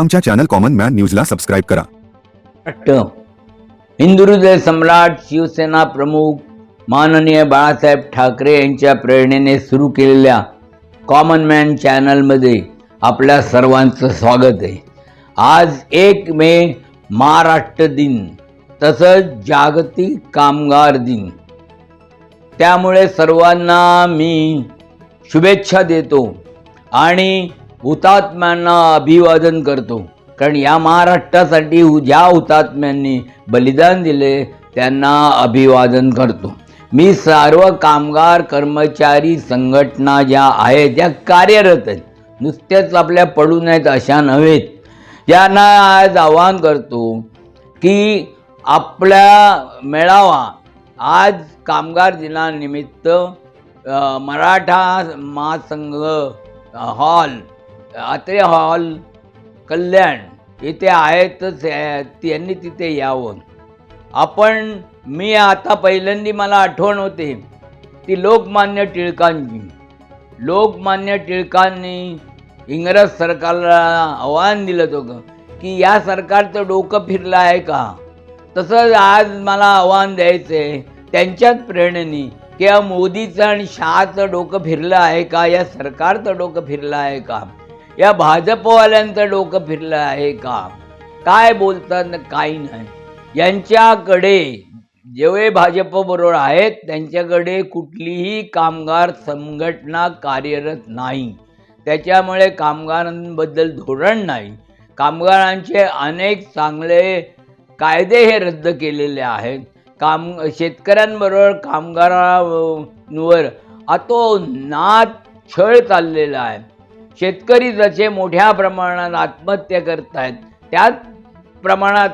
आमच्या channel common man न्यूजला subscribe करा. हिंदुरुदय हिंदू हृदय सम्राट शिवसेना प्रमुख माननीय बाळासाहेब ठाकरे यांच्या प्रेरणेने सुरू केलेल्या कॉमन मॅन चॅनलमध्ये आपल्या सर्वांचं स्वागत आहे. आज एक मे महाराष्ट्र दिन तसंच जागतिक कामगार दिन. त्यामुळे सर्वांना मी शुभेच्छा देतो आणि हुतात्म्यांना अभिवादन करतो. कारण या महाराष्ट्रासाठी ज्या हुतात्म्यांनी बलिदान दिले त्यांना अभिवादन करतो. मी सर्व कामगार कर्मचारी संघटना ज्या आहेत त्या कार्यरत आहेत. नुसत्याच आपल्या पडू नयेत अशा नव्हेत यांना आज आवाहन करतो की आपल्या मेळावा आज कामगार दिनानिमित्त मराठा महासंघ हॉल आत्रे हॉल कल्याण इथे आहेतच त्यांनी तिथे यावं. आपण मी आता पहिल्यांदी मला आठवण होते ती लोकमान्य टिळकांची. लोकमान्य टिळकांनी इंग्रज सरकारला आव्हान दिलं होतं की या सरकारचं डोकं फिरलं आहे का? तसंच आज मला आव्हान द्यायचं आहे त्यांच्याच प्रेरणेने किंवा मोदीचं आणि शहाचं डोकं फिरलं आहे का? या सरकारचं डोकं फिरलं आहे का? या भाजपवाल्यांचं डोकं फिरलं आहे का काय बोलतात काही नाही. यांच्याकडे जेवढे भाजपबरोबर आहेत त्यांच्याकडे कुठलीही कामगार संघटना कार्यरत नाही. त्याच्यामुळे कामगारांबद्दल धोरण नाही. कामगारांचे अनेक चांगले कायदे हे रद्द केलेले आहेत. काम शेतकऱ्यांबरोबर कामगारांवर अतोनात छळ चाललेला आहे. शेतकरी जसे मोठ्या प्रमाणात आत्महत्या करत आहेत त्याच प्रमाणात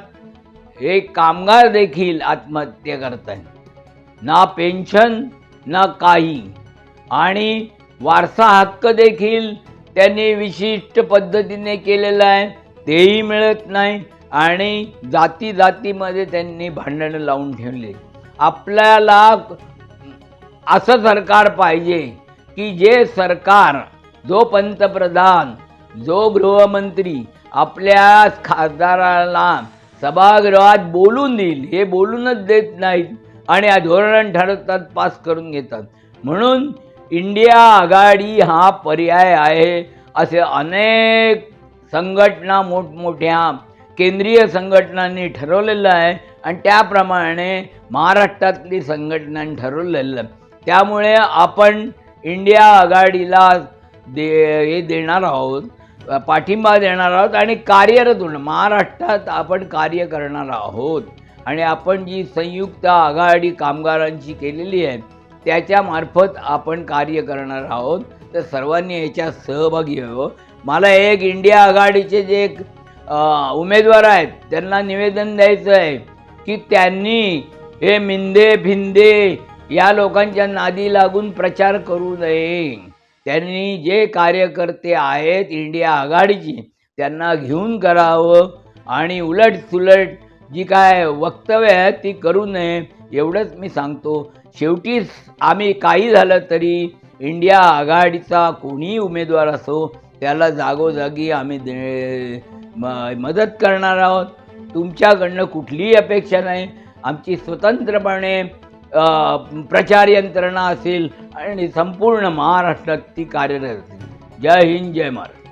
हे कामगार देखील आत्महत्या करत आहेत ना पेन्शन ना काही. आणि वारसा हक्क देखील त्यांनी विशिष्ट पद्धतीने केलेला आहे तेही मिळत नाही आणि जाती जातीमध्ये त्यांनी भांडणं लावून ठेवले. आपल्याला असं सरकार पाहिजे की जे सरकार जो पंतप्रधान जो गृहमंत्री आपल्या खासदाराला सभागृहात बोलून देईल हे बोलूनच देत नाहीत आणि या धोरण ठरवतात पास करून घेतात. म्हणून इंडिया आघाडी हा पर्याय आहे असे अनेक संघटना मोठमोठ्या केंद्रीय संघटनांनी ठरवलेलं आहे आणि त्याप्रमाणे महाराष्ट्रातली संघटनांनी ठरवलेलं त्यामुळे आपण इंडिया आघाडीला दे हे देणार आहोत पाठिंबा देणार आहोत आणि कार्यरत होणं महाराष्ट्रात आपण कार्य करणार आहोत. आणि आपण जी संयुक्त आघाडी कामगारांची केलेली आहे त्याच्यामार्फत आपण कार्य करणार आहोत. तर सर्वांनी याच्यात सहभागी व्हावं. मला एक इंडिया आघाडीचे जे एक उमेदवार आहेत त्यांना निवेदन द्यायचं आहे की त्यांनी हे मिंदे भिंदे या लोकांच्या नादी लागून प्रचार करू नये. त्यांनी जे कार्यकर्ते आहेत इंडिया आघाडीची त्यांना घेऊन करावं आणि उलट सुलट जी काय वक्तव्य आहेत ती करू नये एवढंच मी सांगतो. शेवटीच आम्ही काही झालं तरी इंडिया आघाडीचा कोणीही उमेदवार असो त्याला जागोजागी आम्ही दे म मदत करणार आहोत. तुमच्याकडनं कुठलीही अपेक्षा नाही. आमची स्वतंत्रपणे प्रचार यंत्रणा असेल आणि संपूर्ण महाराष्ट्रात ती कार्यरत असेल जय हिंद जय महाराष्ट्र